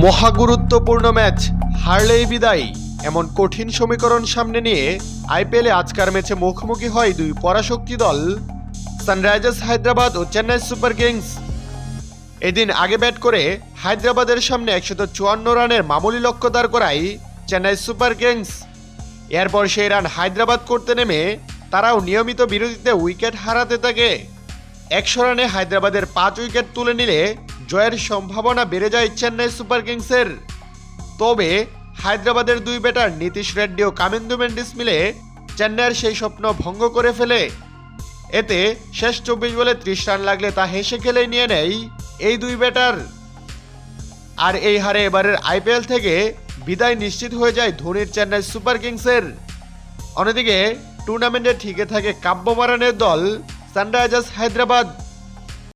মহাগুরুত্বপূর্ণ match. হারলেই বিদায়। এমন কঠিন সমীকরণ সামনে নিয়ে আইপিএলে আজকার ম্যাচে মুখোমুখি হয় দুই পরাশক্তি দল, সানরাইজার্স হায়দ্রাবাদ ও চেন্নাই সুপার কিংস। এদিন আগে ব্যাট করে হায়দ্রাবাদের সামনে একশত চুয়ান্ন রানের মামুলি লক্ষ্য দাঁড় করায় চেন্নাই সুপার কিংস। এরপর সেই রান হায়দ্রাবাদ করতে নেমে তারাও নিয়মিত বিরতিতে উইকেট হারাতে থাকে। একশো রানে হায়দ্রাবাদের পাঁচ উইকেট তুলে নিলে জয়ের সম্ভাবনা বেড়ে যায় চেন্নাই সুপার কিংসের। তবে হায়দ্রাবাদের দুই ব্যাটার নীতিশ রেড্ডি ও কামিন্দু মেন্ডিস মিলে চেন্নাইয়ের সেই স্বপ্ন ভঙ্গ করে ফেলে। এতে শেষ চব্বিশ বলে ত্রিশ রান লাগলে তা হেসে খেলেই নিয়ে নেয় এই দুই ব্যাটার। আর এই হারে এবারের আইপিএল থেকে বিদায় নিশ্চিত হয়ে যায় ধোনির চেন্নাই সুপার কিংসের। অন্যদিকে টুর্নামেন্টে ঠিকে থাকে কাব্যমারানের দল সানরাইজার্স হায়দ্রাবাদ।